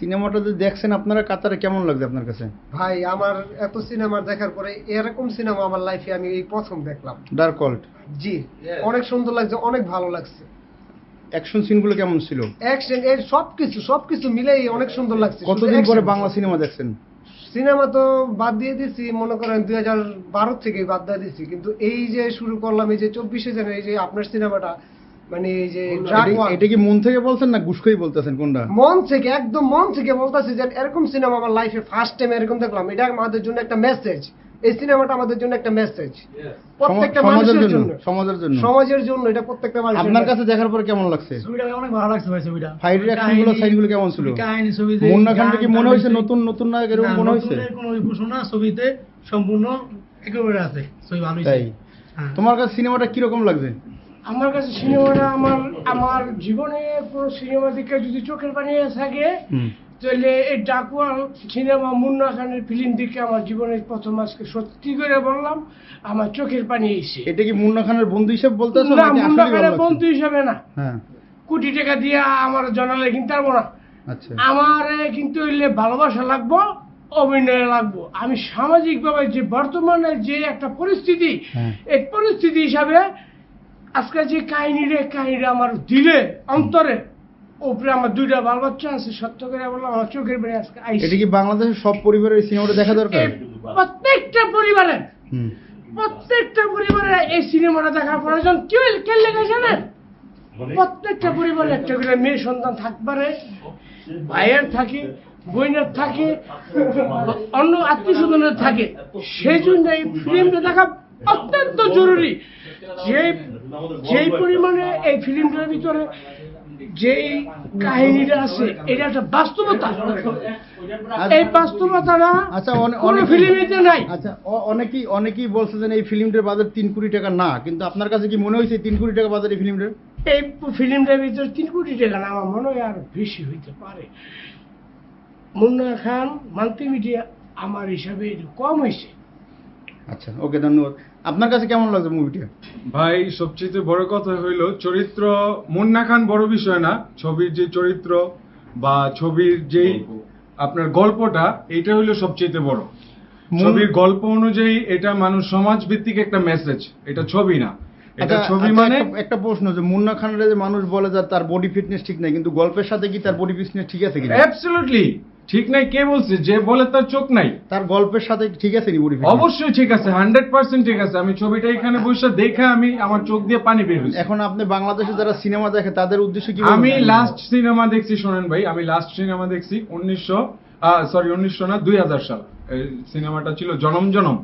সিনেমাটা যে দেখছেন আপনারা কাতারে কেমন লাগছে আপনার কাছে? ভাই আমার এত সিনেমা দেখার পরে এরকম সিনেমা আমার লাইফে আমি এই প্রথম দেখলাম। ডার্ক কল্ট জি অনেক সুন্দর লাগছে অনেক ভালো লাগছে। অ্যাকশন সিনগুলো কেমন ছিল? অ্যাকশন এর সবকিছু সবকিছু মিলেই অনেক সুন্দর লাগছে কতদিন পরে বাংলা সিনেমা দেখছেন? সিনেমা তো বাদ দিয়ে দিছি মনে করেন দুই হাজার বারো থেকে বাদ দিয়ে দিছি কিন্তু এই যে শুরু করলাম এই যে চব্বিশে জানুয়ারি এই যে আপনার সিনেমাটা মানে এই যে এটা- এটা কি মন থেকে বলছেন না ঘুষখই বলতেছেন কোনটা? মন থেকে একদম মন থেকে বলতেছি যে এরকম সিনেমা আমার লাইফে ফার্স্ট টাইম এরকম দেখলাম। এটা আমাদের জন্য একটা মেসেজ এই সিনেমাটা আমাদের জন্য একটা মেসেজ প্রত্যেকটা মানুষের জন্য সমাজের জন্য। সমাজের জন্য এটা প্রত্যেকটা মানুষের আপনার কাছে দেখার পর কেমন লাগছে? ছবিটা অনেক ভালো লাগছে ভাই ছবিটা। ফাইট রিঅ্যাকশনগুলো সাইনগুলো কেমন ছিল? কাহিনী ছবি মুন্না খানটা কি মনে হয়েছে? নতুন নতুন নায়ক এরকম মনে হয়েছে? কোনো ঘোষণা ছবিতে সম্পূর্ণ একেবারে আছে। ছবি ভালো তাই? তোমার কাছে সিনেমাটা কীরকম লাগছে? আমার কাছে সিনেমাটা আমার আমার জীবনে কোনো সিনেমা দিকে যদি চোখের পানি থাকে তাহলে এই ডাকুয়ান সিনেমা মুন্না খানের ফিল্ম দিকে আমার জীবনে প্রথম আজকে সত্যি করে বললাম আমার চোখের পানি এসে এটা কি মুন্না খানের বন্ধু হিসেবে বলতেছো না মুন্না খানের বন্ধু হিসাবে না। হ্যাঁ। কোটি টাকা দিয়ে আমার জানালে কিনতে পারব না। আচ্ছা। আমার কিন্তু হইলে ভালোবাসা লাগবো অভিনয় লাগবো। আমি সামাজিকভাবে যে বর্তমানে যে একটা পরিস্থিতি হ্যাঁ। এই পরিস্থিতি হিসাবে আজকে যে কাহিনী রে কাহিনী আমার দিলে অন্তরে। উপরে আমার দুইটা বাল বাচ্চা আছে সত্য করে বললাম আমার চোখের বেড়ে আজকে আইসি। এটা কি বাংলাদেশের সব পরিবারের সিনেমাটা দেখা দরকার? প্রত্যেকটা পরিবারে প্রত্যেকটা পরিবারে এই সিনেমাটা দেখার প্রয়োজন। কেউ কে লেগে জানেন? প্রত্যেকটা পরিবারে একটা করে মেয়ে সন্তান থাকবারে ভাইয়ের থাকে বোনের থাকে অন্য আত্মীয় স্বজনের থাকে। সেই জন্য এই ফিল্মটা দেখা অত্যন্ত জরুরি। যে যেই পরিমাণে এই ফিল্মটার ভিতরে যেই কাহিনীটা আছে এটা একটা বাস্তবতা। এই বাস্তবতাটা আচ্ছা অনে- কোনো অনেকেই- ফিল্মেতে নাই। আচ্ছা অনেকেই অনেকেই বলছে যে এই ফিল্মটার বাজার তিন কোটি টাকা না কিন্তু আপনার কাছে কি মনে হয়েছে তিন কোটি টাকা বাজার এই ফিল্মটার? এই ফিল্মটার ভিতরে তিন কোটি টাকা না আমার মনে হয় আরও বেশি হইতে পারে। মুন্না খান মাল্টিমিডিয়া আমার হিসাবে কম হয়েছে। আচ্ছা ওকে ধন্যবাদ। আপনার কাছে কেমন লাগছে মুভিটা ভাই সবচেয়ে বড় কথা হইল চরিত্র মুন্না খান বড় বিষয় না। ছবির যে চরিত্র বা ছবির যেই আপনার গল্পটা এটা হইল সবচেয়ে বড়। ছবির গল্প অনুযায়ী এটা মানুষ সমাজ ভিত্তিক একটা মেসেজ এটা ছবি না। এটা আচ্ছা, ছবি আচ্ছা, মানে একটা- একটা প্রশ্ন যে মুন্না খানের যে মানুষ বলে যে তার বডি ফিটনেস ঠিক নাই কিন্তু গল্পের সাথে কি তার বডি ফিটনেস ঠিক আছে কিনা? অ্যাবসলিউটলি ঠিক নাই কে বলছে? যে বলে তার চোখ নাই। তার গল্পের সাথে ঠিক আছে অবশ্যই ঠিক আছে হান্ড্রেড পার্সেন্ট ঠিক আছে। আমি ছবিটা এখানে বসে দেখে আমি আমার চোখ দিয়ে পানি বের হয়েছে। এখন আপনি বাংলাদেশে যারা সিনেমা দেখে তাদের উদ্দেশ্যে কি আমি লাস্ট সিনেমা দেখছি শোনেন ভাই আমি লাস্ট সিনেমা দেখছি উনিশশো সরি উনিশশো না দুই হাজার সাল। এই সিনেমাটা ছিল জনম জনম।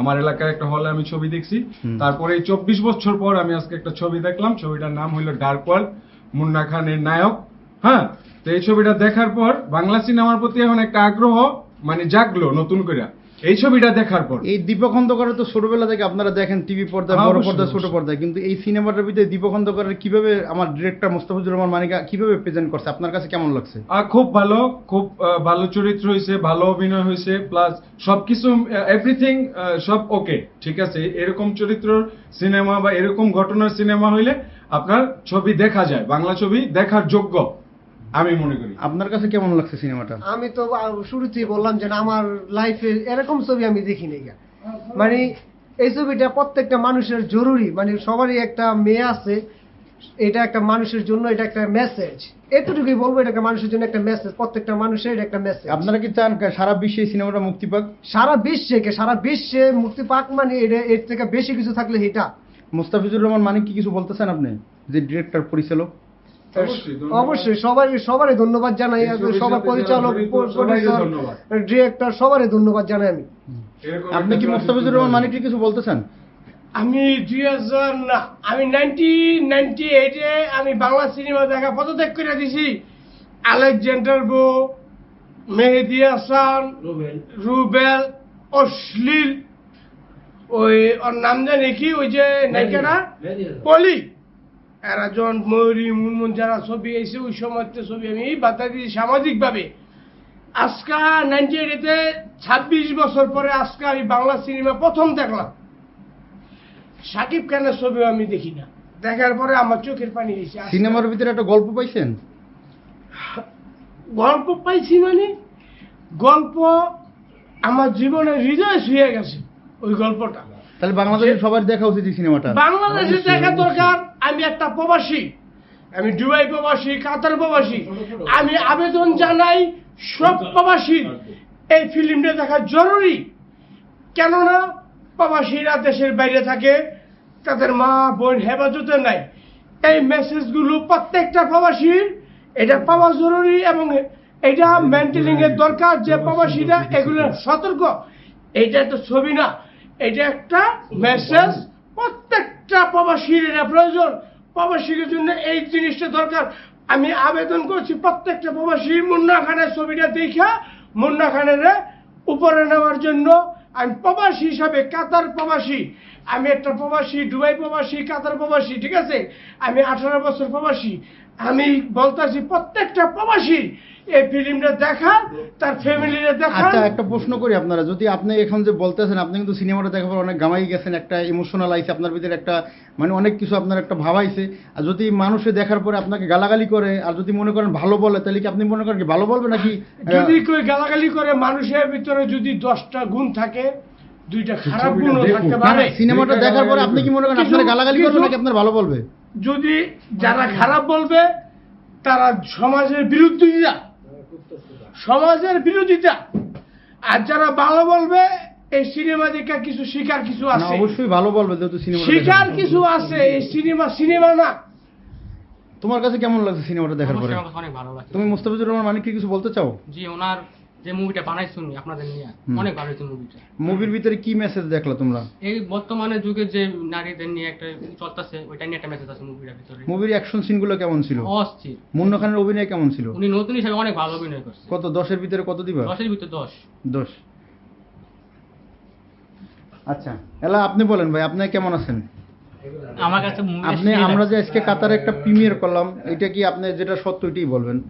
আমার এলাকায় একটা হলে আমি ছবি দেখছি। তারপরে এই চব্বিশ বছর পর আমি আজকে একটা ছবি দেখলাম। ছবিটার নাম হইল ডার্ক ওয়ার্ল্ড মুন্না খানের নায়ক। হ্যাঁ? তো এই ছবিটা দেখার পর বাংলা সিনেমার প্রতি এখন একটা আগ্রহ মানে জাগলো নতুন করে। এই ছবিটা দেখার পর। এই দীপক খন্দকারের তো ছোটবেলা থেকে আপনারা দেখেন টিভি পর্দা বড় অবশ্যই, পর্দায় ছোট। পর্দায়। কিন্তু এই সিনেমাটার ভিতরে দীপক খন্দকারের কীভাবে আমার ডিরেক্টর মোস্তাফিজুর রহমান মানিকা কীভাবে প্রেজেন্ট করছে? আপনার কাছে কেমন লাগছে? খুব ভালো খুব ভালো চরিত্র হয়েছে ভালো অভিনয় হয়েছে প্লাস সবকিছু এভরিথিং সব ওকে ঠিক আছে? এরকম চরিত্র সিনেমা বা এরকম ঘটনার সিনেমা হইলে আপনার ছবি দেখা যায় বাংলা ছবি দেখার যোগ্য। আমি মনে করি। আপনার কাছে কেমন লাগছে সিনেমাটা? আমি তো শুরুতেই বললাম যে আমার লাইফে এরকম ছবি আমি দেখিনি গা। মানে এই ছবিটা প্রত্যেকটা মানুষের জরুরি। মানে সবারই একটা মেয়ে আছে এটা একটা মানুষের জন্য এটা একটা মেসেজ এতটুকুই বলব এটা একটা মানুষের জন্য একটা মেসেজ প্রত্যেকটা মানুষের এটা একটা মেসেজ আপনারা কি চান সারা বিশ্বে এই সিনেমাটা মুক্তি পাক? সারা বিশ্বে কে? সারা বিশ্বে মুক্তি পাক মানে এটা এর থেকে বেশি কিছু থাকলে এটা। মুস্তাফিজুর রহমান মানে কি কিছু বলতেছেন আপনি? যে ডিরেক্টর পরিচালক? অবশ্যই। অবশ্যই সবারই ধন্যবাদ জানাই। সবার পরিচালক। ডিরেক্টর সবারই ধন্যবাদ জানাই আমি। আপনি কি মোস্তাফিজুর রহমান মানিককে কিছু বলতেছেন? আমি দুই হাজার না আমি নাইনটি নাইনটি এইটে আমি বাংলা সিনেমা দেখা পদত্যাগ করে দিছি। আলেকজান্ডার বো মেহেদি হাসান রুবেল। অশ্লীল ওই ওর নাম জানি কি? ওই যে নায়িকাটা পলি। যখন ময়ূরী মুনমুন যারা ছবি এসে ওই সময় ছবি আমি বাধা দিয়েছি সামাজিকভাবে। আজকা নাইনটি এইটে ছাব্বিশ বছর পরে আজকে আমি বাংলা সিনেমা প্রথম দেখলাম। সাকিব খানের ছবিও আমি দেখি না। দেখার পরে আমার চোখের পানি আসছে। সিনেমার ভিতরে একটা গল্প পাইছেন? গল্প পাইছি মানে? গল্প আমার জীবনে হৃদয় ছুঁয়ে গেছে ওই গল্পটা। তাহলে বাংলাদেশের সবার দেখা উচিত এই সিনেমাটা। বাংলাদেশে দেখা দরকার আমি একটা প্রবাসী আমি দুবাই প্রবাসী কাতার প্রবাসী। আমি আবেদন জানাই সব প্রবাসী এই ফিল্মটা দেখা জরুরি। কেননা প্রবাসীরা দেশের বাইরে থাকে তাদের মা বোন হেফাজতে নাই। এই মেসেজগুলো প্রত্যেকটা প্রবাসীর এটা পাওয়া জরুরি এবং এটা মেনটেনিং এর দরকার যে প্রবাসীরা এগুলো সতর্ক। এটা একটা ছবি না। এটা একটা মেসেজ প্রত্যেকটা প্রবাসীর এটা প্রয়োজন। প্রবাসীর জন্য এই জিনিসটা দরকার। আমি আবেদন করছি প্রত্যেকটা প্রবাসী মুন্না খানের ছবিটা দেখা, মুন্না খানের উপরে নেওয়ার জন্য। আমি প্রবাসী হিসাবে কাতার প্রবাসী। আমি একটা প্রবাসী, দুবাই প্রবাসী, কাতার প্রবাসী, ঠিক আছে? আমি আঠারো বছর প্রবাসী। আমি বলতেছি প্রত্যেকটা প্রবাসী এই ফিল্মটা দেখা তার ফ্যামিলিরা দেখা আচ্ছা একটা প্রশ্ন করি আপনারা। যদি আপনি এখন যে বলতেছেন আপনি কিন্তু সিনেমাটা দেখার পর অনেক গামাই গেছেন একটা ইমোশনাল আইছে আপনার ভিতরে একটা মানে অনেক কিছু আপনার একটা ভাব আইছে আর যদি মানুষে দেখার পরে আপনাকে গালাগালি করে আর যদি মনে করেন ভালো বলে তাহলে কি আপনি মনে করেন কি ভালো বলবে নাকি যদি কেউ গালাগালি করে মানুষের ভিতরে যদি দশটা গুণ থাকে দুইটা খারাপ গুণও থাকতে পারে। সিনেমাটা দেখার পরে আপনি কি মনে করেন আপনার গালাগালি করবে নাকি আপনার ভালো বলবে? যদি যারা খারাপ বলবে তারা সমাজের বিরোধিতা সমাজের বিরোধিতা। আর যারা ভালো বলবে এই সিনেমা দেখে কিছু শিকার কিছু না আছে। অবশ্যই ভালো বলবে যেহেতু সিনেমা শিকার কিছু আছে এই সিনেমা সিনেমা না। তোমার কাছে কেমন লাগছে সিনেমাটা দেখার পরে? অনেক ভালো লাগছে। তুমি মুস্তাফিজুর রহমান মানে কি কিছু বলতে চাও? জি ওনার যে মুভিটা উনি আপনাদের নিয়ে। অনেক ভালো হয়েছে মুভিটা মুভির ভিতরে কি মেসেজ দেখলা তোমরা? এই বর্তমানে যুগে যে নারীদের নিয়ে একটা চলতেছে ওইটা নিয়ে একটা মেসেজ আছে মুভিটার ভিতরে। মুভির অ্যাকশন সিনগুলো কেমন ছিল? অস্থির। মুন্না খানের অভিনয় কেমন ছিল? উনি নতুন হিসেবে অনেক ভালো অভিনয় করছে। কত দশের ভিতরে কত দিবা? দশের ভিতরে দশ। দশ। আচ্ছা এলা আপনি বলেন ভাই আপনি কেমন আছেন? আমার কাছে আপনি আমরা যে আজকে কাতারে একটা প্রিমিয়ার করলাম এটা কি আপনি যেটা সত্য এটাই বলবেন?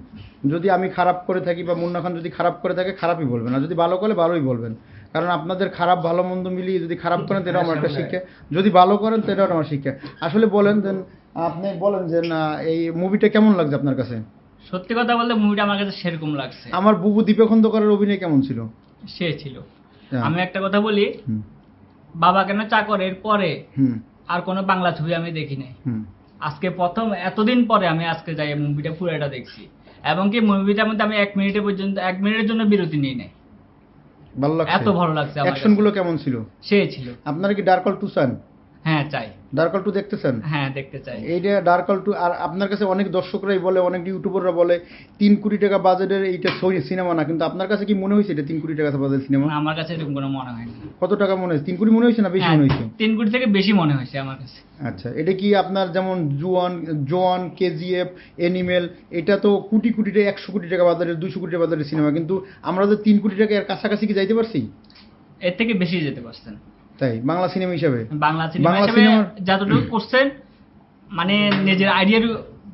যদি আমি খারাপ করে থাকি বা মুন্না খান যদি খারাপ করে থাকে খারাপই বলবেন। আর যদি ভালো করে ভালোই বলবেন। কারণ আপনাদের খারাপ ভালো মন্দ মিলিয়ে যদি খারাপ করেন সেটাও আমার একটা শিক্ষা। যদি ভালো করেন সেটাও আমার শিক্ষা। আসলে বলেন যে আপনি বলেন যে না এই মুভিটা কেমন লাগছে আপনার কাছে? সত্যি কথা বলতে মুভিটা আমার কাছে সেরকম লাগছে। আমার বুবু দীপক খন্দকারের অভিনয় কেমন ছিল? সে ছিল। হ্যাঁ। আমি একটা কথা বলি বাবা কেন চাকরের পরে। হুম। আর কোনো বাংলা ছবি আমি দেখি নাই। আজকে প্রথম এতদিন পরে আমি আজকে যাই মুভিটা পুরোটা দেখছি। এবং কি মুভিটার মধ্যে আমি এক মিনিটে পর্যন্ত এক মিনিটের জন্য বিরতি নিয়ে নেই। ভালো লাগছে। এত ভালো লাগছে অ্যাকশনগুলো কেমন ছিল? সে ছিল। আপনারা কি ডার্ক টু চান? হ্যাঁ চাই। ডার্কল টু দেখতেছেন? হ্যাঁ দেখতে চাই। এইটা ডার্কল টু আর আপনার কাছে অনেক দর্শকরাই বলে অনেক ইউটিউবাররা বলে তিন কোটি টাকা বাজেটের এইটা সিনেমা না। কিন্তু আপনার কাছে কি মনে হয়েছে এটা তিন কোটি টাকা সিনেমা আমার কাছে এরকম কোনো মনে হয় না। কত টাকা মনে হয়েছে? তিন কোটি মনে হয়েছে না বেশি হ্যাঁ, মনে হয়েছে? তিন কোটি থেকে বেশি মনে হয়েছে আমার কাছে। আচ্ছা এটা কি আপনার যেমন জোয়ান জোয়ান কেজিএফ এনিমেল এটা তো কোটি কোটি টাকা একশো কোটি টাকা বাজারের দুশো কোটি টাকা বাজারের সিনেমা কিন্তু আমরা তো তিন কোটি টাকা এর কাছাকাছি কি যাইতে পারছি? এর থেকে বেশি যেতে পারছেন। তাই? বাংলা সিনেমা হিসাবে? বাংলা সিনেমা যতটুকু করছেন মানে নিজের আইডিয়ার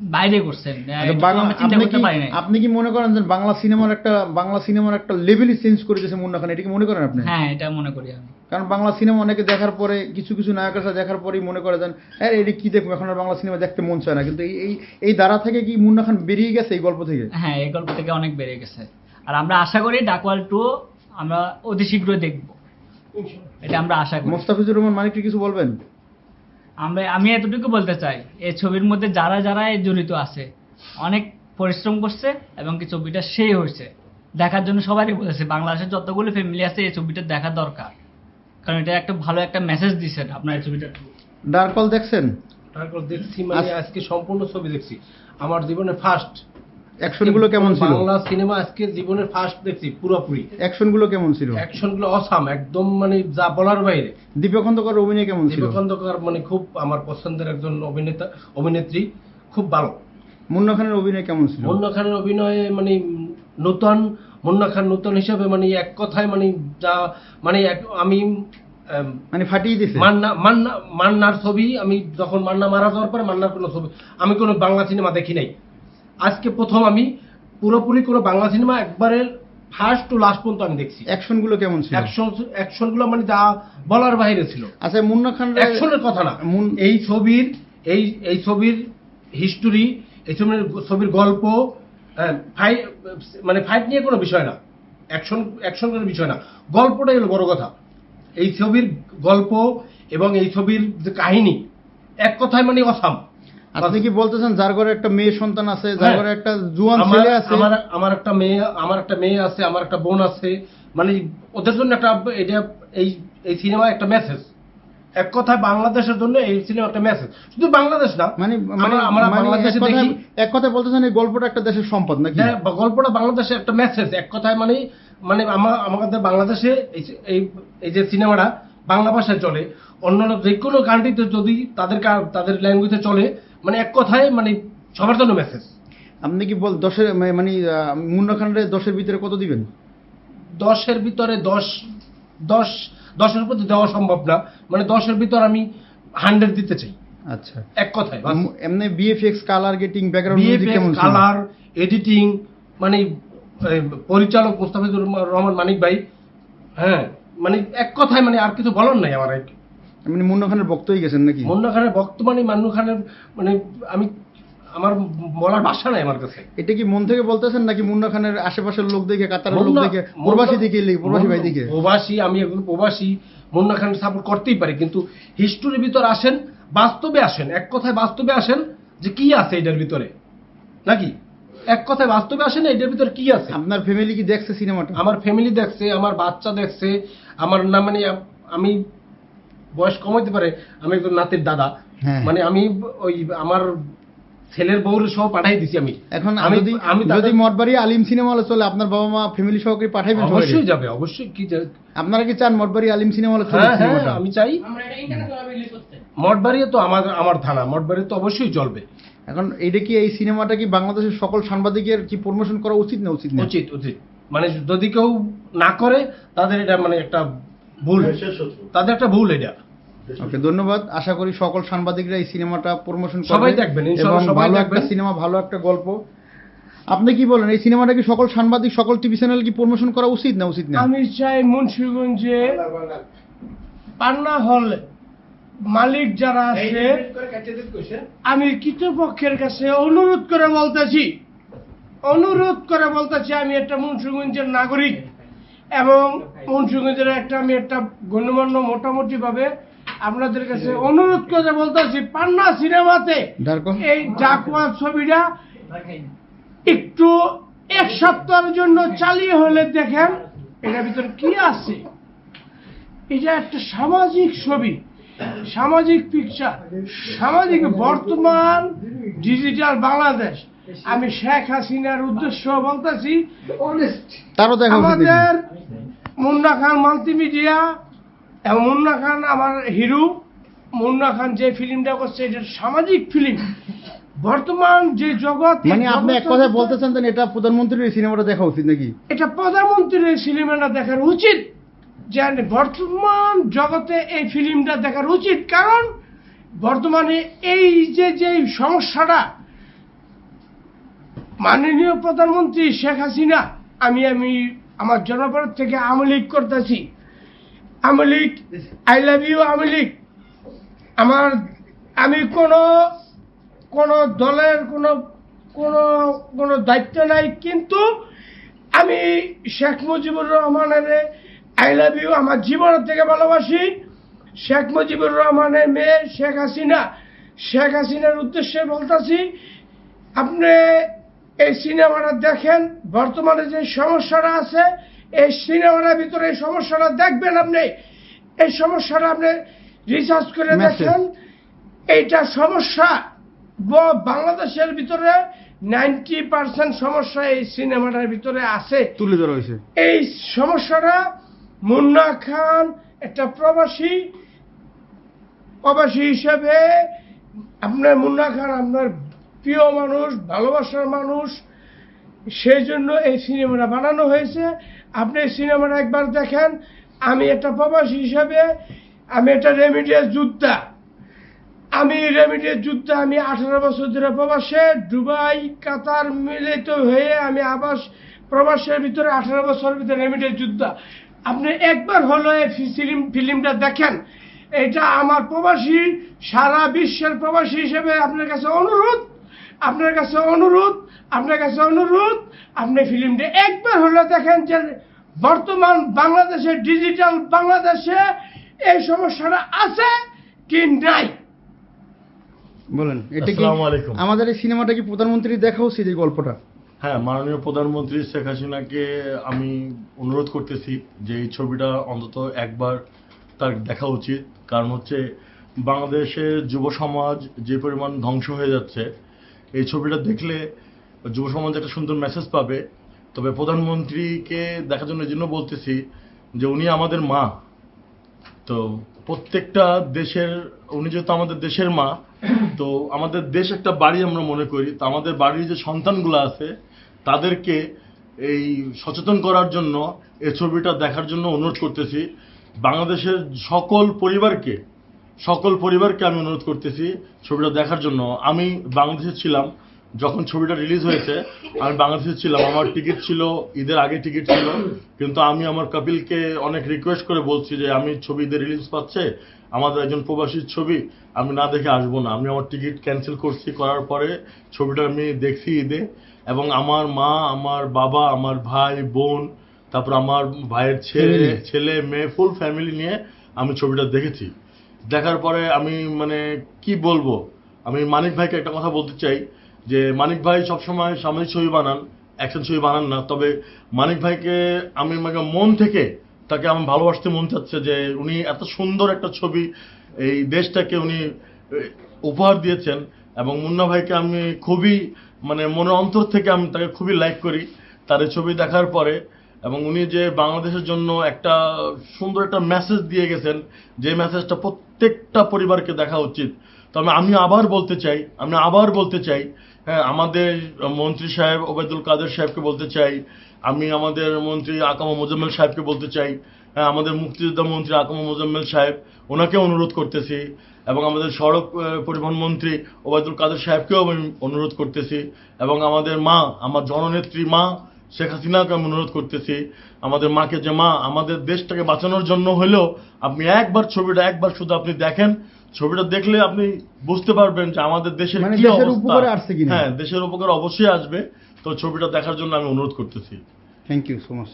বাইরে করছেন। আচ্ছা, আপনি কি মনে করেন যে বাংলা সিনেমার একটা বাংলা সিনেমার একটা লেভেলই চেঞ্জ করে দিয়েছে মুন্না খান? এটা কি মনে করেন আপনি? হ্যাঁ এটা মনে করি আমি। কারণ বাংলা সিনেমা অনেকে দেখার পরে কিছু কিছু নায়কের সাথে দেখার পরেই মনে করে যান হ্যাঁ এটা কি দেখব? এখন আর বাংলা সিনেমা দেখতে মন চায় না। কিন্তু এই এই দ্বারা থেকে কি মুন্না খান বেরিয়ে গেছে এই গল্প থেকে? হ্যাঁ এই গল্প থেকে অনেক বেড়ে গেছে। আর আমরা আশা করি ডাকওয়াল টু আমরা অতি শীঘ্রই দেখব। এটা আমরা আশা করি। মোস্তাফিজুর রহমান মানিক কিছু বলবেন? আমরা আমি এতটুকু বলতে চাই এই ছবির মধ্যে যারা যারা জড়িত আছে অনেক পরিশ্রম করছে এবং কি ছবিটা সেই হয়েছে। দেখার জন্য সবারই বলেছে বাংলাদেশের যতগুলো ফ্যামিলি আছে এই ছবিটা দেখা দরকার। কারণ এটা একটা ভালো একটা মেসেজ দিচ্ছেন আপনার এই ছবিটা। ডার্কল দেখছেন? তারপর দেখছি মানে আজকে সম্পূর্ণ ছবি দেখছি। আমার জীবনে ফার্স্ট অ্যাকশনগুলো কেমন ছিল? বাংলা সিনেমা আজকে জীবনের ফার্স্ট দেখছি পুরোপুরি। অ্যাকশনগুলো কেমন ছিল? অ্যাকশনগুলো অসাম একদম মানে যা বলার বাইরে। দীপক খন্দকার অভিনয় কেমন ছিল? দীপক খন্দকার মানে খুব আমার পছন্দের একজন অভিনেতা অভিনেত্রী খুব ভালো। মুন্না খানের অভিনয় কেমন ছিল? মুন্না খানের অভিনয়ে মানে নূতন মুন্না খান নূতন হিসাবে মানে এক কথায় মানে যা মানে আমি মানে ফাটিয়ে দিছে? মান্না মান্না মান্নার ছবি আমি যখন মান্না মারা যাওয়ার পরে মান্নার কোনো ছবি আমি কোনো বাংলা সিনেমা দেখি নাই। আজকে প্রথম আমি পুরোপুরি কোনো বাংলা সিনেমা একবারে ফার্স্ট টু লাস্ট পর্যন্ত আমি দেখছি। অ্যাকশনগুলো কেমন ছিল? অ্যাকশন অ্যাকশনগুলো মানে যা বলার বাইরে ছিল। আচ্ছা মুন্না খান অ্যাকশনের কথা না। এই ছবির এই এই ছবির হিস্টোরি এই ছবির ছবির গল্প হ্যাঁ ফাইট মানে ফাইট নিয়ে কোনো বিষয় না। অ্যাকশন অ্যাকশন কোনো বিষয় না। গল্পটাই হলো বড় কথা। এই ছবির গল্প এবং এই ছবির যে কাহিনী এক কথায় মানে অসাম। আপনি কি বলতেছেন যার ঘরে একটা মেয়ে সন্তান আছে যার হ্যাঁ। ঘরে একটা জুয়ান ছেলে আছে? আমার আমার একটা মেয়ে আমার একটা মেয়ে আছে আমার একটা বোন আছে। মানে ওদের জন্য একটা এটা এই এই সিনেমা একটা মেসেজ এক কথায় বাংলাদেশের জন্য এই সিনেমা একটা মেসেজ শুধু বাংলাদেশ না মানে মানে আমরা মানে বাংলাদেশে দেখি এক কথায় বলতেছেন এই গল্পটা একটা দেশের সম্পদ নাকি? হ্যাঁ গল্পটা বাংলাদেশের একটা মেসেজ এক কথায় মানে মানে আমাদের বাংলাদেশে এই যে- এই যে সিনেমাটা বাংলা ভাষায় চলে। অন্যান্য যে কোনো কান্ট্রিতে যদি তাদের তাদের ল্যাঙ্গুয়েজে চলে মানে এক কথায় মানে সবার জন্য মেসেজ আপনি কি বল দশের মানে মুন্না খানের দশের ভিতরে কত দিবেন? দশের ভিতরে দশ দশ দশের প্রতি দেওয়া সম্ভব না। মানে দশের ভিতর আমি হান্ড্রেড দিতে চাই। আচ্ছা। এক কথায় এমনি VFX colour grading background music কেমন কালার এডিটিং মানে পরিচালক মুস্তাফিজুর রহমান মানিক ভাই হ্যাঁ মানে এক কথায় মানে আর কিছু বলার নাই আমার এক- মানে মুন্না খানের বক্ত হয়ে গেছেন নাকি? মুন্না খানের বর্তমানে মান্নু খানের মানে আমি আমার বলার ভাষা নাই আমার কাছে। এটা কি মন থেকে বলতেছেন নাকি মুন্না খানের আশেপাশের লোক দেখে কাতারের লোক দেখে প্রবাসী দেখে প্রবাসী ভাই দেখে? প্রবাসী আমি একজন প্রবাসী মুন্না খান সাপোর্ট করতেই পারি কিন্তু হিস্টোরির ভিতর আসেন বাস্তবে আসেন এক কথায় বাস্তবে আসেন যে কি আছে এটার ভিতরে? নাকি? এক কথায় বাস্তবে আসেন এটার ভিতর কি আছে? আপনার ফ্যামিলি কি দেখছে সিনেমাটা? আমার ফ্যামিলি দেখছে আমার বাচ্চা দেখছে আমার না মানে আমি বয়স কম হইতে পারে আমি একজন নাতির দাদা। হ্যাঁ। মানে আমি ওই আমার ছেলের বউর সহ পাঠাই দিছি আমি। এখন আমি যদি আমি যদি মঠবাড়ি আলিম সিনেমা হলে চলে আপনার বাবা মা ফ্যামিলি সহকারে পাঠাইবেন? অবশ্যই যাবে অবশ্যই কি আপনারা কি চান মঠবাড়ি আলিম সিনেমা হলে চলে হ্যাঁ হ্যাঁ আমি চাই। আমরা এটা ইন্টারন্যাশনাল রিলিজ করতে। মঠবাড়ি তো আমার আমার থানা মঠবাড়ি তো অবশ্যই চলবে। এখন এটা কি এই সিনেমাটা কি বাংলাদেশের সকল সাংবাদিকের কি প্রমোশন করা উচিত না উচিত না? উচিত উচিত। মানে যদি কেউ না করে তাদের এটা মানে একটা ভুল। তাদের একটা ভুল এটা। ওকে ধন্যবাদ। আশা করি সকল সাংবাদিকরা এই সিনেমাটা প্রমোশন সবাই দেখবেন, এবং ভালো একটা সিনেমা ভালো একটা গল্প। আপনি কি বলেন এই সিনেমাটা কি সকল সাংবাদিক সকল টিভি চ্যানেল কি প্রমোশন করা উচিত না উচিত না? হ্যাঁ। আমি চাই মুন্সিগঞ্জে পান্না হল মালিক যারা আছে আমি কৃতপক্ষের কাছে অনুরোধ করে বলতেছি অনুরোধ করে বলতেছি আমি একটা মুন্সিগঞ্জের নাগরিক। এবং মুন্সিগঞ্জের একটা আমি একটা গণ্যমান্য মোটামুটি ভাবে আপনাদের কাছে অনুরোধ করে বলতেছি পান্না সিনেমাতে এই ডাকুয়া ছবিটা একটু এক সপ্তাহের জন্য চালিয়ে হলে দেখেন এটার ভিতরে কি আছে। এটা একটা সামাজিক ছবি সামাজিক পিকচার সামাজিক বর্তমান ডিজিটাল বাংলাদেশ। আমি শেখ হাসিনার উদ্দেশ্য বলতেছি তারও দেখা আমাদের মুন্না খান মাল্টিমিডিয়া এবং মুন্না খান আমার হিরো। মুন্না খান যে ফিল্মটা করছে এটা সামাজিক ফিল্ম। বর্তমান যে জগৎ মানে আপনি এক ভিতরে- বলতেছেন যে এটা প্রধানমন্ত্রীর সিনেমাটা দেখা উচিত নাকি? এটা প্রধানমন্ত্রীর এই সিনেমাটা দেখার উচিত। যে বর্তমান জগতে এই ফিল্মটা দেখার উচিত। কারণ বর্তমানে এই যে যে সমস্যাটা মাননীয় প্রধানমন্ত্রী শেখ হাসিনা, আমি আমি আমার জনপদ থেকে আমলিক করতেছি। আমলিক আই লাভ ইউ আমলিক আমার, আমি কোনো কোনো দলের কোনো কোনো কোনো দায়িত্ব নাই, কিন্তু আমি শেখ মুজিবুর রহমানের আই লাভ ইউ আমার জীবনের থেকে ভালোবাসি। শেখ মুজিবুর রহমানের মেয়ে শেখ হাসিনা। শেখ হাসিনার উদ্দেশ্যে বলতেছি, আপনি এই সিনেমাটা দেখেন বর্তমানে যে সমস্যাটা আছে এই সিনেমাটার ভিতরে এই সমস্যাটা দেখবেন আপনি। এই সমস্যাটা আপনি রিসার্চ করে দেখেন এইটা সমস্যা বাংলাদেশের ভিতরে নাইনটি পার্সেন্ট সমস্যা এই সিনেমাটার ভিতরে আছে। তুলে ধরা হয়েছে। এই সমস্যাটা মুন্না খান একটা প্রবাসী প্রবাসী হিসেবে আপনার মুন্না খান আপনার প্রিয় মানুষ, ভালোবাসার মানুষ সেই জন্য এই সিনেমাটা বানানো হয়েছে। আপনি সিনেমাটা একবার দেখেন, আমি একটা প্রবাসী হিসাবে, আমি একটা রেমিডিয়াস যোদ্ধা। আমি রেমিডিয়াস যোদ্ধা, আমি আঠারো বছর ধরে প্রবাসে, দুবাই, কাতার মিলিত হয়ে আমি আবাস, প্রবাসের ভিতরে আঠারো বছর ভিতরে রেমিডিয়াস যোদ্ধা। আপনি একবার হলো এই ফিল্ম, ফিল্মটা দেখেন। এটা আমার প্রবাসী, সারা বিশ্বের প্রবাসী হিসেবে আপনার কাছে অনুরোধ। আপনার কাছে অনুরোধ আপনার কাছে অনুরোধ আপনি ফিল্মটা একবার হলে দেখেন যে বর্তমান বাংলাদেশে ডিজিটাল বাংলাদেশে এই সমস্যাটা আছে কি নাই? বলেন এটা কি আমাদের এই সিনেমাটা কি প্রধানমন্ত্রী দেখা উচিত এই গল্পটা? হ্যাঁ মাননীয় প্রধানমন্ত্রী শেখ হাসিনাকে আমি অনুরোধ করতেছি যে এই ছবিটা অন্তত একবার তার দেখা উচিত। কারণ হচ্ছে বাংলাদেশের যুব সমাজ যে পরিমাণ ধ্বংস হয়ে যাচ্ছে এই ছবিটা দেখলে যুব সমাজ একটা সুন্দর মেসেজ পাবে। তবে প্রধানমন্ত্রীকে দেখার জন্য জন্য বলতেছি যে উনি আমাদের মা। তো প্রত্যেকটা দেশের, উনি যেহেতু আমাদের দেশের মা, তো আমাদের দেশ একটা বাড়ি আমরা মনে করি। তো আমাদের বাড়ির যে সন্তানগুলো আছে, তাদেরকে এই সচেতন করার জন্য এই ছবিটা দেখার জন্য অনুরোধ করতেছি। বাংলাদেশের সকল পরিবারকে সকল পরিবারকে আমি অনুরোধ করতেছি ছবিটা দেখার জন্য। আমি বাংলাদেশে ছিলাম যখন ছবিটা রিলিজ হয়েছে আমি বাংলাদেশে ছিলাম। আমার টিকিট ছিল ঈদের আগে টিকিট ছিল। কিন্তু আমি আমার কপিলকে অনেক রিকোয়েস্ট করে বলছি যে আমি ছবি ঈদের রিলিজ পাচ্ছে আমাদের একজন প্রবাসীর ছবি আমি না দেখে আসব না। আমি আমার টিকিট ক্যান্সেল করছি। করার পরে ছবিটা আমি দেখছি ঈদে। এবং আমার মা আমার বাবা আমার ভাই বোন তারপর আমার ভাইয়ের ছেলে ছেলে মেয়ে ফুল ফ্যামিলি নিয়ে আমি ছবিটা দেখেছি। দেখার পরে আমি মানে কি বলব? আমি মানিক ভাইকে একটা কথা বলতে চাই, যে মানিক ভাই সবসময় সামাজিক ছবি বানান অ্যাকশন ছবি বানান না। তবে মানিক ভাইকে আমি মানে মন থেকে তাকে আমার ভালোবাসতে মন চাচ্ছে যে উনি এত সুন্দর একটা ছবি এই দেশটাকে উনি উপহার দিয়েছেন এবং মুন্না ভাইকে আমি খুবই মানে মনের অন্তর থেকে আমি তাকে খুবই লাইক করি। তার ছবি দেখার পরে এবং উনি যে বাংলাদেশের জন্য একটা সুন্দর একটা মেসেজ দিয়ে গেছেন, যে মেসেজটা প্রত্যেকটা পরিবারকে দেখা উচিত। তবে আমি আবার বলতে চাই, আমি আবার বলতে চাই হ্যাঁ আমাদের মন্ত্রী সাহেব ওবায়দুল কাদের সাহেবকে বলতে চাই, আমি আমাদের মন্ত্রী আকামা মোজাম্মেল সাহেবকে বলতে চাই হ্যাঁ আমাদের মুক্তিযোদ্ধা মন্ত্রী আকামা মোজাম্মেল সাহেব, ওনাকে অনুরোধ করতেছি, এবং আমাদের সড়ক পরিবহন মন্ত্রী ওবায়দুল কাদের সাহেবকেও আমি অনুরোধ করতেছি, এবং আমাদের মা, আমার জননেত্রী মা শেখ হাসিনাকে আমি অনুরোধ করতেছি আমাদের মাকে যে মা আমাদের দেশটাকে বাঁচানোর জন্য হলেও আপনি একবার ছবিটা একবার শুধু আপনি দেখেন ছবিটা দেখলে আপনি বুঝতে পারবেন যে আমাদের দেশের মানে কি অবস্থা। হ্যাঁ দেশের উপকার অবশ্যই আসবে। তো ছবিটা দেখার জন্য আমি অনুরোধ করতেছি। Thank you so much